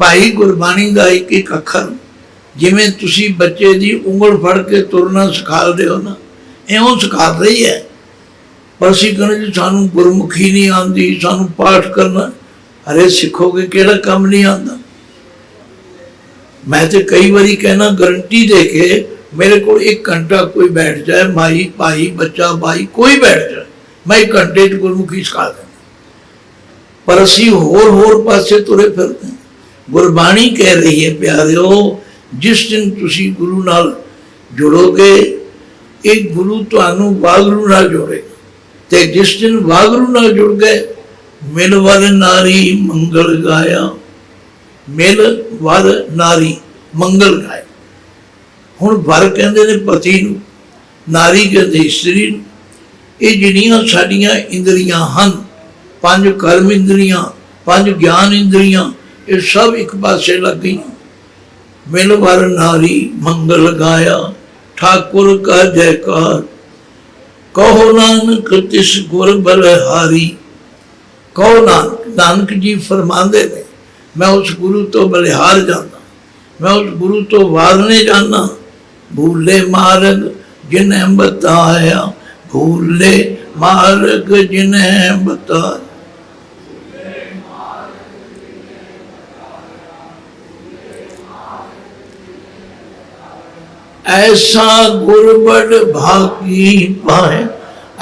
ਭਾਈ ਗੁਰਬਾਣੀ ਦਾ ਇੱਕ ਇੱਕ ਅੱਖਰ, ਜਿਵੇਂ ਤੁਸੀਂ ਬੱਚੇ ਦੀ ਉਂਗਲ ਫੜ ਕੇ ਤੁਰਨਾ ਸਿਖਾਉਂਦੇ ਹੋ ਨਾ ਐਉਂ ਸਿਖਾ ਰਹੀ ਹੈ। ਪਰ ਅਸੀਂ ਕਹਿੰਦੇ ਜੀ, ਸਾਨੂੰ ਗੁਰਮੁਖੀ ਨਹੀਂ ਆਉਂਦੀ, ਸਾਨੂੰ ਪਾਠ ਕਰਨਾ, ਅਰੇ ਸਿੱਖੋਗੇ ਕਿਹੜਾ ਕੰਮ ਨਹੀਂ ਆਉਂਦਾ? ਮੈਂ ਤੇ ਕਈ ਵਾਰੀ ਕਹਿਣਾ ਗਰੰਟੀ ਦੇ ਕੇ ਮੇਰੇ ਕੋਲ ਇੱਕ ਘੰਟਾ ਕੋਈ ਬੈਠ ਜਾਏ, ਮਾਈ, ਭਾਈ, ਬੱਚਾ ਭਾਈ ਕੋਈ ਬੈਠ ਜਾਏ, ਮੈਂ ਇੱਕ ਘੰਟੇ ਚ ਗੁਰਮੁਖੀ ਸਿਖਾ ਦਿੰਦਾ। ਪਰ ਅਸੀਂ ਹੋਰ ਹੋਰ ਪਾਸੇ ਤੁਰੇ ਫਿਰਦੇ ਹਾਂ। ਗੁਰਬਾਣੀ ਕਹਿ ਰਹੀ ਹੈ ਪਿਆਰਿਓ, ਜਿਸ ਦਿਨ ਤੁਸੀਂ ਗੁਰੂ ਨਾਲ ਜੁੜੋਗੇ, ਇਹ ਗੁਰੂ ਤੁਹਾਨੂੰ ਵਾਹਿਗੁਰੂ ਨਾਲ ਜੋੜੇਗਾ ਤੇ ਜਿਸ ਦਿਨ ਵਾਹਿਗੁਰੂ ਨਾਲ ਜੁੜ ਗਏ, ਮਿਲ ਵਰ ਨਾਰੀ ਮੰਗਲ ਗਾਇਆ। ਮਿਲ ਵਰ ਨਾਰੀ ਮੰਗਲ ਗਾਇਆ। ਹੁਣ ਵਰ ਕਹਿੰਦੇ ਨੇ ਪਤੀ ਨੂੰ, ਨਾਰੀ ਕਹਿੰਦੇ ਇਸਤਰੀ ਨੂੰ। ਇਹ ਜਿਹੜੀਆਂ ਸਾਡੀਆਂ ਇੰਦਰੀਆਂ ਹਨ, ਪੰਜ ਕਰਮ ਇੰਦਰੀਆਂ, ਪੰਜ ਗਿਆਨ ਇੰਦਰੀਆਂ ਇਹ ਸਭ ਇੱਕ ਪਾਸੇ ਲੱਗ ਗਈ। ਮਿਲ ਵਰ ਨਾਰੀ ਮੰਗਲ ਗਾਇਆ, ਠਾਕੁਰ ਕਾ ਜੈਕਾਰ। ਕਹੋ ਨਾਨਕ ਤਿਸ ਗੁਰ ਬਲਹਾਰੀ। ਕਹੋ ਨਾਨਕ ਨਾਨਕ ਜੀ ਫਰਮਾਉਂਦੇ ਨੇ, ਮੈਂ ਉਸ ਗੁਰੂ ਤੋਂ ਬਲਿਹਾਰ ਜਾਂਦਾ, ਮੈਂ ਉਸ ਗੁਰੂ ਤੋਂ ਵਾਰਨੇ ਜਾਣਾ ਭੂਲੇ ਮਾਰਗ ਜਿਨੇ ਬਤਾਇਆ, ਭੂਲੇ ਮਾਰਗ ਜਿਨੇ ਬਤਾਇਆ। ऐसा गुरबड़ भागी पाए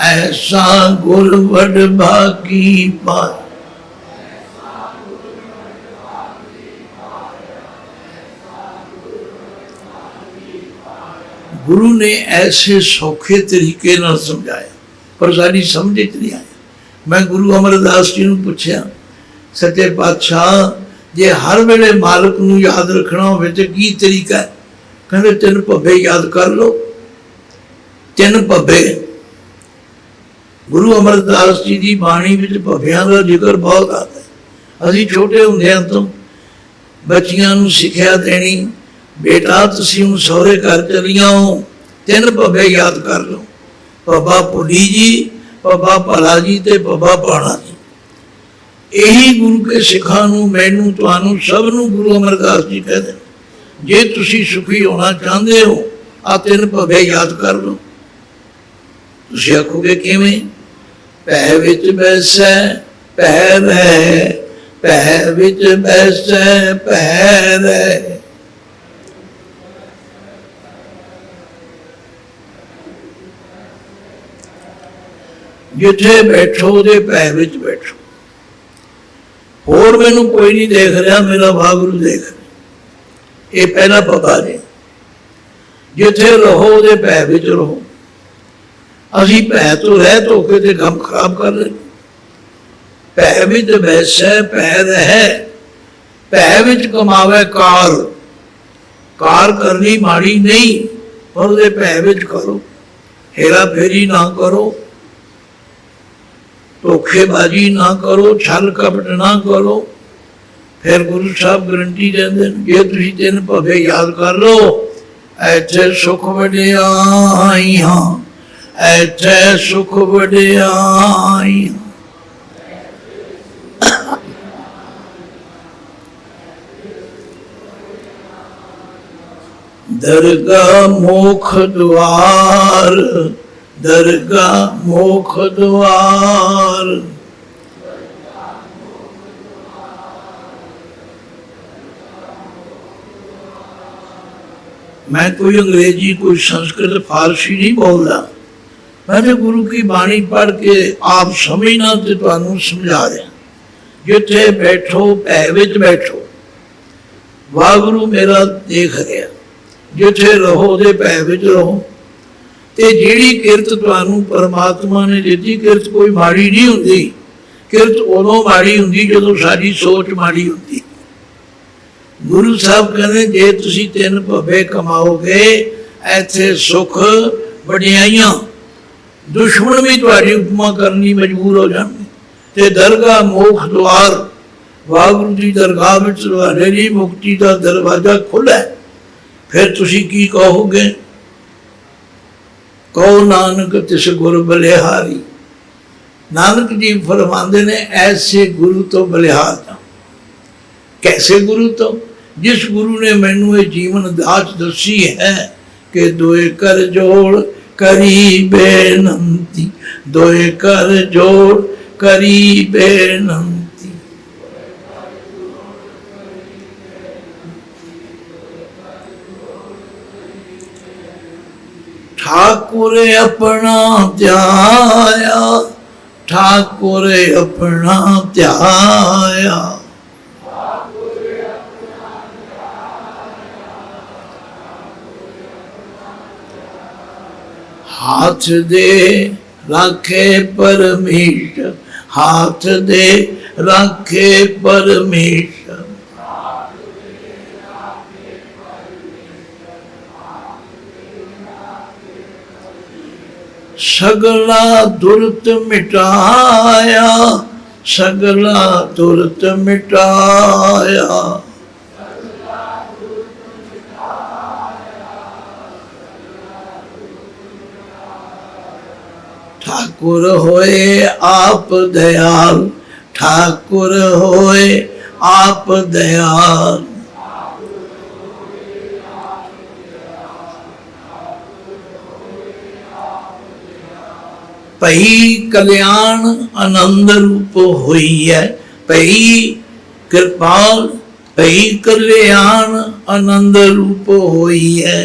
ऐसा गुरबड़ भागी पाए ਗੁਰੂ ਨੇ ਐਸੇ ਸੌਖੇ ਤਰੀਕੇ ਨਾਲ ਸਮਝਾਇਆ ਪਰ ਸਾਡੀ ਸਮਝ ਚ ਨਹੀਂ ਆਇਆ ਮੈਂ ਗੁਰੂ ਅਮਰਦਾਸ ਜੀ ਨੂੰ ਪੁੱਛਿਆ ਸੱਚੇ ਪਾਤਸ਼ਾਹ ਜੇ ਹਰ ਵੇਲੇ ਮਾਲਕ ਨੂੰ ਯਾਦ ਰੱਖਣਾ ਹੋਵੇ ਤੇ ਕੀ ਤਰੀਕਾ ਹੈ ਕਹਿੰਦੇ, ਤਿੰਨ ਭੱਬੇ ਯਾਦ ਕਰ ਲਓ। ਤਿੰਨ ਭੱਬੇ। ਗੁਰੂ ਅਮਰਦਾਸ ਜੀ ਦੀ ਬਾਣੀ ਵਿੱਚ ਭੱਬਿਆਂ ਦਾ ਜ਼ਿਕਰ ਬਹੁਤ ਆਉਂਦਾ ਹੈ। ਅਸੀਂ ਛੋਟੇ ਹੁੰਦਿਆਂ ਤੋਂ ਬੱਚੀਆਂ ਨੂੰ ਸਿੱਖਿਆ ਦੇਣੀ, ਬੇਟਾ, ਤੁਸੀਂ ਹੁਣ ਸਹੁਰੇ ਘਰ ਚਲੀਆਂ ਹੋ ਤਿੰਨ ਭੱਬੇ ਯਾਦ ਕਰ ਲਓ। ਬਾਬਾ ਪੁੜੀ ਜੀ, ਭੱਬਾ ਭਲਾ ਜੀ ਤੇ ਬਾਬਾ ਪਾਣਾ ਜੀ। ਇਹੀ ਗੁਰੂ ਕੇ ਸਿੱਖਾਂ ਨੂੰ, ਮੈਨੂੰ, ਤੁਹਾਨੂੰ ਸਭ ਨੂੰ ਗੁਰੂ ਅਮਰਦਾਸ ਜੀ ਕਹਿੰਦੇ ਨੇ। ਜੇ ਤੁਸੀਂ ਸੁਖੀ ਹੋਣਾ ਚਾਹੁੰਦੇ ਹੋ ਆ ਤਿੰਨ ਭਵੇ ਯਾਦ ਕਰ ਲਓ। ਤੁਸੀਂ ਆਖੋਗੇ ਕਿਵੇਂ? ਪੈ ਵਿੱਚ ਬੈਸੈ ਪੈ ਰਹਿ ਪੈ ਵਿੱਚ ਬੈਸੈ ਪੈ ਰਹਿ। ਜਿੱਥੇ ਬੈਠੋ, ਉਹਦੇ ਪੈ ਵਿੱਚ ਬੈਠੋ। ਹੋਰ ਮੈਨੂੰ ਕੋਈ ਨਹੀਂ ਦੇਖ ਰਿਹਾ, ਮੇਰਾ ਵਾਹਿਗੁਰੂ ਦੇਖ ਰਿਹਾ। ਇਹ ਪਹਿਲਾ ਪਤਾ ਜੀ ਜਿੱਥੇ ਰਹੋ, ਉਹਦੇ ਭੈ ਵਿੱਚ ਰਹੋ। ਅਸੀਂ ਭੈ ਤੋਂ ਰਹਿ ਧੋ ਕੇ ਤੇ ਕੰਮ ਖਰਾਬ ਕਰ ਰਹੇ ਭੈ ਵਿੱਚ ਵੈਸੈ ਭੈ ਰਹਿ। ਭੈ ਵਿੱਚ ਕਮਾਵੇ ਕਾਰ। ਕਾਰ ਕਰਨੀ ਮਾੜੀ ਨਹੀਂ, ਪਰ ਉਹਦੇ ਭੈ ਵਿੱਚ ਕਰੋ। ਹੇਰਾ ਫੇਰੀ ਨਾ ਕਰੋ। ਧੋਖੇਬਾਜ਼ੀ ਨਾ ਕਰੋ। ਛਲ ਕਪਟ ਨਾ ਕਰੋ। ਫਿਰ ਗੁਰੂ ਸਾਹਿਬ ਗਰੰਟੀ ਦਿੰਦੇ ਨੇ, ਜੇ ਤੁਸੀਂ ਤਿੰਨ ਭਵੇ ਯਾਦ ਕਰ ਲਓ ਐਥੇ ਸੁਖ ਵਡਿਆਈ ਹਾਂ ਐਥੇ ਸੁਖ ਵਡਿਆਈ ਦਰਗਾ ਮੋਖ ਦੁਆਰ, ਦਰਗਾ ਮੋਖ ਦੁਆਰ। ਮੈਂ ਕੋਈ ਅੰਗਰੇਜ਼ੀ, ਕੋਈ ਸੰਸਕ੍ਰਿਤ, ਫਾਰਸੀ ਨਹੀਂ ਬੋਲਦਾ। ਮੈਂ ਤੇ ਗੁਰੂ ਕੀ ਬਾਣੀ ਪੜ੍ਹ ਕੇ ਆਪ ਸਮਝਣਾ ਤੇ ਤੁਹਾਨੂੰ ਸਮਝਾ ਰਿਹਾ ਜਿੱਥੇ ਬੈਠੋ, ਭੈ ਵਿੱਚ ਬੈਠੋ। ਵਾਹਿਗੁਰੂ ਮੇਰਾ ਦੇਖ ਰਿਹਾ। ਜਿੱਥੇ ਰਹੋ ਦੇ ਭੈ ਵਿੱਚ ਰਹੋ। ਤੇ ਜਿਹੜੀ ਕਿਰਤ ਤੁਹਾਨੂੰ ਪਰਮਾਤਮਾ ਨੇ ਦਿੱਤੀ, ਕਿਰਤ ਕੋਈ ਮਾੜੀ ਨਹੀਂ ਹੁੰਦੀ। ਕਿਰਤ ਉਦੋਂ ਮਾੜੀ ਹੁੰਦੀ ਜਦੋਂ ਸਾਡੀ ਸੋਚ ਮਾੜੀ ਹੁੰਦੀ। ਗੁਰੂ ਸਾਹਿਬ ਕਹਿੰਦੇ, ਜੇ ਤੁਸੀਂ ਤਿੰਨ ਭੱਬੇ ਕਮਾਓਗੇ, ਇੱਥੇ ਸੁਖ ਵਡਿਆਈਆਂ। ਦੁਸ਼ਮਣ ਵੀ ਤੁਹਾਡੀ ਉਪਮਾ ਕਰਨ ਮਜਬੂਰ ਹੋ ਜਾਣਗੇ। ਤੇ ਦਰਗਾਹ ਮੋਖ ਦੁਆਰ, ਵਾਹਿਗੁਰੂ ਦੀ ਦਰਗਾਹ ਵਿੱਚ ਤੁਹਾਡੇ ਲਈ ਮੁਕਤੀ ਦਾ ਦਰਵਾਜ਼ਾ ਖੁੱਲ੍ਹਾ ਹੈ। ਫਿਰ ਤੁਸੀਂ ਕੀ ਕਹੋਗੇ? ਕਹੋ, ਨਾਨਕ, ਤਿਸ ਗੁਰ ਬਲਿਹਾਰੀ। ਨਾਨਕ ਜੀ ਫਰਮਾਉਂਦੇ ਨੇ, ਐਸੇ ਗੁਰੂ ਤੋਂ ਬਲਿਹਾਰ ਜਾਓ। ਕੈਸੇ ਗੁਰੂ ਤੋਂ? ਜਿਸ ਗੁਰੂ ਨੇ ਮੈਨੂੰ ਇਹ ਜੀਵਨ ਦਾਤ ਦੱਸੀ ਹੈ ਕਿ ਦੋਏ ਕਰ ਜੋੜ ਕਰੀ ਬੇਨੰਤੀ, ਦੋਏ ਕਰ ਜੋੜ ਕਰੀ ਬੇਨੰਤੀ। ਠਾਕੁਰ ਆਪਣਾ ਧਿਆਇਆ, ਠਾਕੁਰ ਆਪਣਾ ਧਿਆਇਆ। ਹਾਥ ਦੇ ਰੱਖੇ ਪਰਮੇਸ਼ਰ ਹਾਥ ਦੇ ਰੱਖੇ ਪਰਮੇਸ਼ਰ। ਸਗਲਾ ਦੁਰਤ ਮਿਟਾਇਆ ਸਗਲਾ ਦੁਰਤ ਮਿਟਾਇਆ। ठाकुर होए आप दयाल ठाकुर होए आप दयाल ਪਈ ਕਲਿਆਣ ਆਨੰਦ ਰੂਪ ਹੋਈ ਹੈ ਪਈ ਕਿਰਪਾਲ ਪਈ ਕਲਿਆਣ ਆਨੰਦ ਰੂਪ ਹੋਈ ਹੈ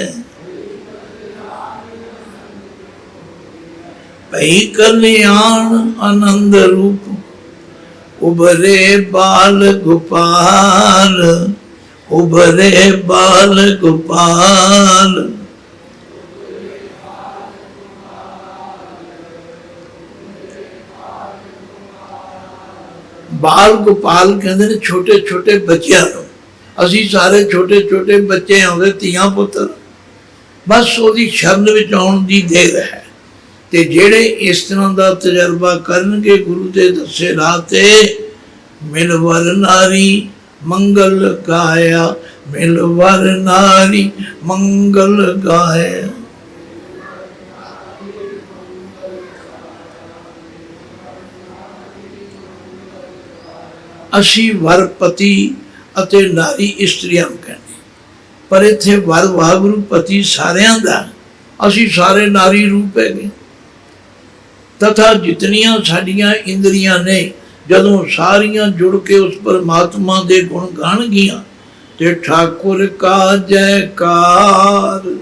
ਭਈ ਕਲਿਆਣ ਆਨੰਦ ਰੂਪ ਉਬਰੇ ਬਾਲ ਗੋਪਾਲ ਉਬਰੇ ਬਾਲ ਗੋਪਾਲ। ਬਾਲ ਗੋਪਾਲ ਕਹਿੰਦੇ ਨੇ ਛੋਟੇ ਛੋਟੇ ਬੱਚਿਆਂ ਨੂੰ, ਅਸੀਂ ਸਾਰੇ ਛੋਟੇ ਛੋਟੇ ਬੱਚੇ ਆਉਂਦੇ ਧੀਆਂ ਪੁੱਤਰ, ਬਸ ਉਹਦੀ ਸ਼ਰਨ ਵਿੱਚ ਆਉਣ ਦੀ ਦੇਰ ਹੈ। ਤੇ ਜਿਹੜੇ ਇਸ ਤਰ੍ਹਾਂ ਦਾ ਤਜਰਬਾ ਕਰਨਗੇ ਗੁਰੂ ਦੇ ਦੱਸੇ ਰਾਹ ਤੇ, ਮਿਲ ਵਰ ਨਾਰੀ ਮੰਗਲ ਗਾਇਆ, ਮਿਲ ਵਰ ਨਾਰੀ ਮੰਗਲ ਗਾਇਆ। ਅਸੀਂ ਵਰਪਤੀ ਅਤੇ ਨਾਰੀ ਇਸਤਰੀਆਂ ਨੂੰ ਕਹਿੰਦੇ ਪਰ ਇੱਥੇ ਵਰ ਵਾਹਿਗੁਰੂ ਪਤੀ ਸਾਰਿਆਂ ਦਾ ਅਸੀਂ ਸਾਰੇ ਨਾਰੀ ਰੂਪ ਹੈਗੇ। ਤਥਾ ਜਿਤਨੀਆਂ ਸਾਡੀਆਂ ਇੰਦਰੀਆਂ ਨੇ, ਜਦੋਂ ਸਾਰੀਆਂ ਜੁੜ ਕੇ ਉਸ ਪਰਮਾਤਮਾ ਦੇ ਗੁਣ ਗਾਣਗੀਆਂ, ਤੇ ਠਾਕੁਰ ਕਾ ਜੈਕਾਰ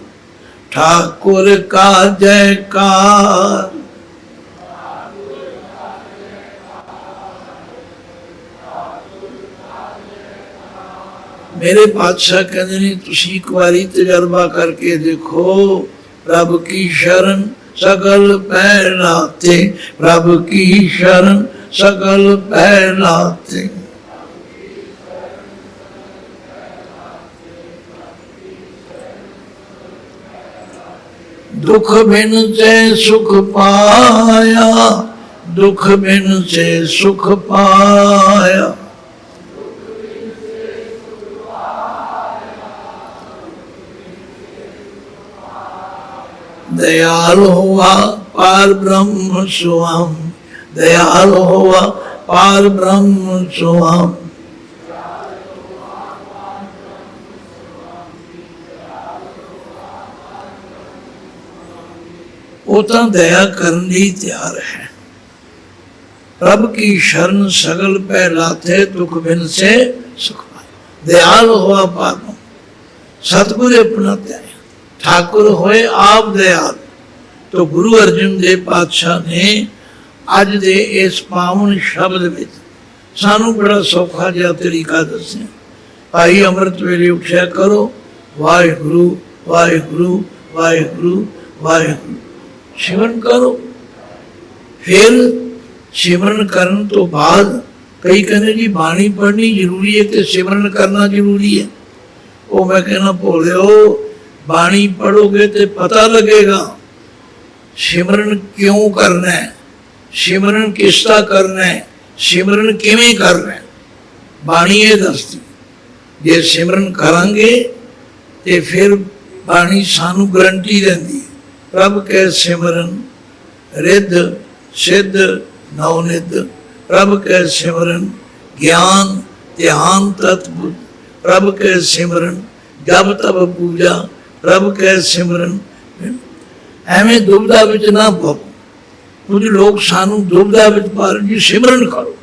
ਠਾਕੁਰ ਕਾ ਜੈਕਾਰ ਮੇਰੇ ਪਾਤਸ਼ਾਹ ਕਹਿੰਦੇ ਨੇ, ਤੁਸੀਂ ਇੱਕ ਵਾਰੀ ਤਜਰਬਾ ਕਰਕੇ ਦੇਖੋ, ਰੱਬ ਕੀ ਸ਼ਰਨ ਸਗਲ ਪੈ ਲਾਤੇ ਪ੍ਰਭ ਕੀ ਸ਼ਰਨ ਸਗਲ ਪੈ ਲਾਤੇ ਦੁਖ ਬਿਨ ਸੇ ਸੁਖ ਪਾਇਆ, ਦੁਖ ਬਿਨ ਸੇ ਸੁਖ ਪਾਇਆ। दयाल हुआ पार ब्रह्म स्वाम दयाल हुआ पार ब्रह्म स्वाम ਉਹ ਤਾਂ ਦਇਆ ਕਰਨ ਲਈ ਤਿਆਰ ਹੈ ਰੱਬ ਕੀ ਸ਼ਰਨ ਸਗਲ ਪੈ ਲਾਥੇ ਦੁਖ ਬਿਨ ਸੇ ਸੁਖ ਪਾਏ दयाल हुआ पार ब्रह्म सतगुरु अपना त्याग ਠਾਕੁਰ ਹੋਏ ਆਪ ਦਇਆਲ ਤੋ ਗੁਰੂ ਅਰਜਨ ਦੇਵ ਪਾਤਸ਼ਾਹ ਨੇ ਅੱਜ ਦੇ ਇਸ ਪਾਵਨ ਸ਼ਬਦ ਵਿੱਚ ਸਾਨੂੰ ਬੜਾ ਸੌਖਾ ਜਿਹਾ ਤਰੀਕਾ ਦੱਸਿਆ ਭਾਈ ਅੰਮ੍ਰਿਤ ਵੇਲੇ ਉਠਿਆ ਕਰੋ ਵਾਹਿਗੁਰੂ ਵਾਹਿਗੁਰੂ ਵਾਹਿਗੁਰੂ ਵਾਹਿਗੁਰੂ ਸਿਮਰਨ ਕਰੋ ਫਿਰ ਸਿਮਰਨ ਕਰਨ ਤੋਂ ਬਾਅਦ ਕਈ ਕਹਿੰਦੇ ਜੀ ਬਾਣੀ ਪੜ੍ਹਨੀ ਜ਼ਰੂਰੀ ਹੈ ਤੇ ਸਿਮਰਨ ਕਰਨਾ ਜ਼ਰੂਰੀ ਹੈ ਉਹ ਮੈਂ ਕਹਿੰਦਾ ਭੋਲਿਓ ਬਾਣੀ ਪੜੋਗੇ ਤੇ ਪਤਾ ਲੱਗੇਗਾ, ਸਿਮਰਨ ਕਿਉਂ ਕਰਨਾ ਹੈ? ਸਿਮਰਨ ਕਿਸ ਦਾ ਕਰਨਾ ਹੈ? ਸਿਮਰਨ ਕਿਵੇਂ ਕਰਨਾ ਹੈ? ਬਾਣੀ ਇਹ ਦੱਸਦੀ ਜੇ ਸਿਮਰਨ ਕਰਾਂਗੇ ਤੇ ਫਿਰ ਬਾਣੀ ਸਾਨੂੰ ਗਰੰਟੀ ਦਿੰਦੀ ਹੈ, ਪ੍ਰਭ ਕੇ ਸਿਮਰਨ ਰਿੱਧ, ਸਿੱਧ ਨਵਨਿਧ ਪ੍ਰਭ ਕੇ ਸਿਮਰਨ ਗਿਆਨ, ਧਿਆਨ ਤਤ ਬੁੱਧ ਪ੍ਰਭ ਕੇ ਸਿਮਰਨ ਜਬ ਤਬ ਪੂਜਾ ਪ੍ਰਭ ਕੇ ਸਿਮਰਨ। ਐਵੇਂ ਦੁਬਦਾ ਵਿੱਚ ਨਾ ਪਾਓ ਕੁਝ ਲੋਕ ਸਾਨੂੰ ਦੁਬਦਾ ਵਿੱਚ ਪਰ ਜੀ ਸਿਮਰਨ ਕਰੋ।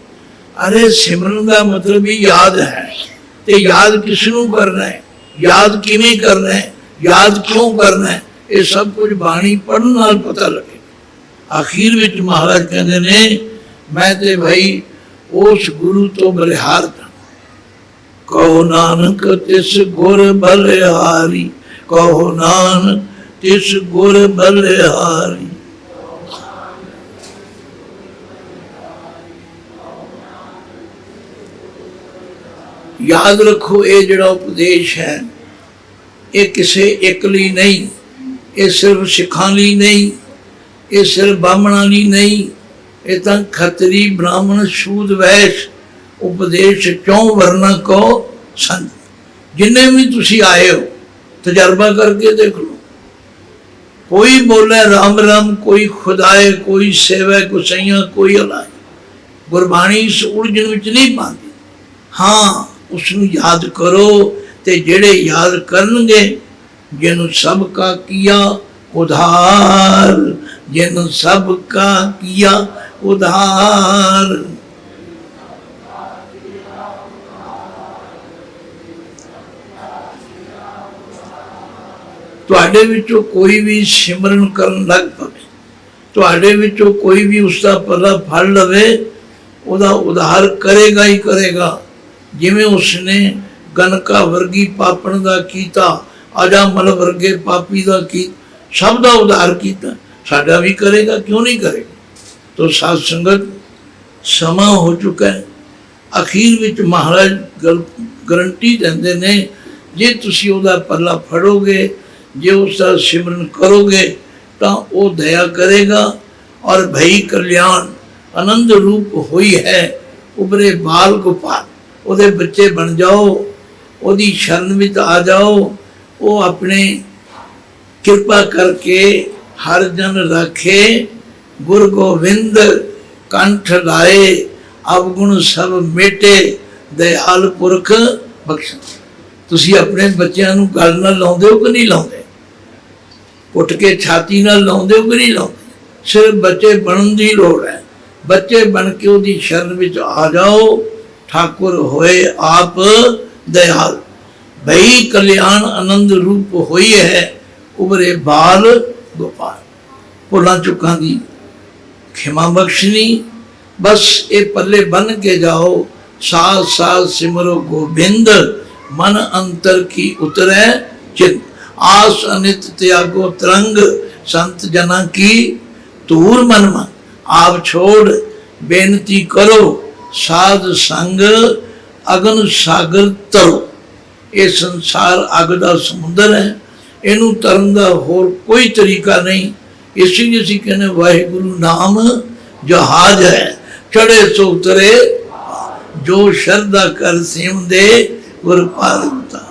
ਅਰੇ ਸਿਮਰਨ ਦਾ ਮਤਲਬ ਹੀ ਯਾਦ ਹੈ। ਤੇ ਯਾਦ ਕਿਸ ਨੂੰ ਕਰਨਾ ਹੈ? ਯਾਦ ਕਿਵੇਂ ਕਰਨਾ ਹੈ? ਯਾਦ ਕਿਉਂ ਕਰਨਾ ਹੈ? ਇਹ ਸਭ ਕੁਝ ਬਾਣੀ ਪੜਨ ਨਾਲ ਪਤਾ ਲੱਗੇ। ਆਖੀਰ ਵਿੱਚ ਮਹਾਰਾਜ ਕਹਿੰਦੇ ਨੇ, ਮੈਂ ਤੇ ਭਾਈ ਉਸ ਗੁਰੂ ਤੋਂ ਬਲਿਹਾਰ ਦਾ ਕਹੋ ਨਾਨਕ ਤਿਸ ਗੁਰ ਬਲਿਹਾਰੀ। ਕਹੋ ਨਾਨਕ, ਤਿਸ ਗੁਰ ਬਲਿਹਾਰੀ। ਯਾਦ ਰੱਖੋ, ਇਹ ਜਿਹੜਾ ਉਪਦੇਸ਼ ਹੈ, ਇਹ ਕਿਸੇ ਇੱਕ ਲਈ ਨਹੀਂ, ਇਹ ਸਿਰਫ ਸਿੱਖਾਂ ਲਈ ਨਹੀਂ, ਇਹ ਸਿਰਫ ਬਾਹਮਣਾਂ ਲਈ ਨਹੀਂ, ਇਹ ਤਾਂ ਖੱਤਰੀ, ਬ੍ਰਾਹਮਣ, ਸ਼ੂਦ, ਵੈਸ਼ ਉਪਦੇਸ਼ ਚੋਂ ਵਰਨਾ ਕੋ ਸੰਤ। ਜਿੰਨੇ ਵੀ ਤੁਸੀਂ ਆਏ ਹੋ ਤਜਰਬਾ ਕਰਕੇ ਦੇਖ ਲਓ। ਕੋਈ ਬੋਲੇ ਰਾਮ ਰਾਮ, ਕੋਈ ਖੁਦਾਏ, ਕੋਈ ਸੇਵਾ ਕੋ ਕੋਈ ਅਲਾਈ ਗੁਰਬਾਣੀ ਇਸ ਉਲਝਣ ਵਿੱਚ ਨਹੀਂ ਪਾਉਂਦੀ। ਹਾਂ ਉਸ ਨੂੰ ਯਾਦ ਕਰੋ ਤੇ ਜਿਹੜੇ ਯਾਦ ਕਰਨਗੇ, ਜਿਹਨੂੰ ਸਭ ਕਾ ਕੀਆ ਉਧਾਰ, ਜਿਹਨੂੰ ਸਭ ਕਾ ਕੀਆ ਉਧਾਰ। ਤੁਹਾਡੇ ਵਿੱਚੋਂ ਕੋਈ ਵੀ ਸਿਮਰਨ ਕਰਨ ਲੱਗ ਪਵੇ, ਤੁਹਾਡੇ ਵਿੱਚੋਂ ਕੋਈ ਵੀ ਉਸ ਦਾ ਪੱਲਾ ਫੜ ਲਵੇ, ਉਹਦਾ ਉਧਾਰ ਕਰੇਗਾ ਹੀ ਕਰੇਗਾ। ਜਿਵੇਂ ਉਸਨੇ ਗਨਕਾ ਵਰਗੀ ਪਾਪਣ ਦਾ ਕੀਤਾ, ਅਜਾਮਲ ਵਰਗੇ ਪਾਪੀ ਦਾ ਕੀ, ਸਭ ਦਾ ਉਧਾਰ ਕੀਤਾ, ਸਾਡਾ ਵੀ ਕਰੇਗਾ, ਕਿਉਂ ਨਹੀਂ ਕਰੇਗਾ? ਤੋ ਸਾਧ ਸੰਗਤ, ਸਮਾਂ ਹੋ ਚੁੱਕਾ ਹੈ। ਅਖੀਰ ਵਿੱਚ ਮਹਾਰਾਜ ਗਰੰਟੀ ਦਿੰਦੇ ਨੇ, ਜੇ ਤੁਸੀਂ ਉਹਦਾ ਪੱਲਾ ਫੜੋਗੇ ਜੇ ਉਸ ਦਾ ਸਿਮਰਨ ਕਰੋਗੇ ਤਾਂ ਉਹ ਦਇਆ ਕਰੇਗਾ ਔਰ ਭਈ ਕਲਿਆਣ ਆਨੰਦ ਰੂਪ ਹੋਈ ਹੈ। ਉਬਰੇ ਬਾਲ ਗੋਪਾਲ ਉਹਦੇ ਬੱਚੇ ਬਣ ਜਾਓ, ਉਹਦੀ ਸ਼ਰਨ ਵਿੱਚ ਆ ਜਾਓ, ਉਹ ਆਪਣੇ ਕਿਰਪਾ ਕਰਕੇ ਹਰ ਜਨ ਰਾਖੇ, ਗੁਰ ਗੋਬਿੰਦ ਕੰਠ ਲਾਏ, ਅਵਗੁਣ ਸਭ ਮੇਟੇ, ਦਇਆਲ ਪੁਰਖ ਬਖਸ਼। ਤੁਸੀਂ ਆਪਣੇ ਬੱਚਿਆਂ ਨੂੰ ਗੱਲ ਨਾਲ ਲਾਉਂਦੇ ਹੋ ਕਿ ਨਹੀਂ ਲਾਉਂਦੇ? ਉੱਠ ਕੇ ਛਾਤੀ ਨਾਲ ਲਾਉਂਦੇ ਹੋ ਕਿ ਨਹੀਂ ਲਾਉਂਦੇ? ਸਿਰਫ ਬੱਚੇ ਬਣਨ ਦੀ ਲੋੜ ਹੈ। ਬੱਚੇ ਬਣ ਕੇ ਉਹਦੀ ਸ਼ਰਨ ਵਿੱਚ ਆ ਜਾਓ। ਠਾਕੁਰ ਹੋਏ ਆਪ ਦਇਆਲ। ਭਈ ਕਲਿਆਣ ਆਨੰਦ ਰੂਪ ਹੋਈ ਹੈ ਉਬਰੇ ਬਾਲ ਗੋਪਾਲ। ਭੁੱਲਾਂ ਚੁੱਕਾਂ ਦੀ ਖਿਮਾ ਬਖਸ਼ਣੀ ਬਸ ਇਹ ਪੱਲੇ ਬਨ ਕੇ ਜਾਓ। ਸਾਥ ਸਾਥ ਸਿਮਰੋ ਗੋਬਿੰਦ, ਮਨ ਅੰਤਰ ਕੀ ਉਤਰੈ ਚਿਤ। ਆਸ ਅਨਿਤ ਤਿਆਗੋ ਤਰੰਗ ਸੰਤ ਜਨਾਂ ਕੀ ਤੂਰ ਮਨ ਮਨ ਆਪ ਛੋੜ ਬੇਨਤੀ ਕਰੋ, ਸਾਧ ਸੰਗ ਅਗਨ ਸਾਗਰ ਤਰੋ। ਇਹ ਸੰਸਾਰ ਅਗ ਦਾ ਸਮੁੰਦਰ ਹੈ, ਇਹਨੂੰ ਤਰਨ ਦਾ ਹੋਰ ਕੋਈ ਤਰੀਕਾ ਨਹੀਂ। ਇਸ ਲਈ ਅਸੀਂ ਕਹਿੰਦੇ ਵਾਹਿਗੁਰੂ ਨਾਮ ਜਹਾਜ਼ ਹੈ। ਚੜੇ ਸੋ ਉਤਰੇ, ਜੋ ਸ਼ਰਧਾ ਕਰ ਸੇਵਦੇ ਗੁਰ ਪਾਰਤਾ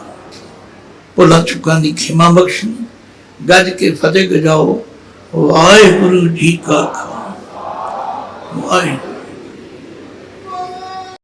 ਭੁੱਲਾਂ ਚੁੱਕਾਂ ਦੀ ਖਿਮਾ ਬਖਸ਼ਣੀ। ਗੱਜ ਕੇ ਫਤਿਹ ਗਜਾਓ। ਵਾਹਿਗੁਰੂ ਜੀ ਕਾ ਖਾਲਸਾ। ਵਾਹਿਗੁਰੂ।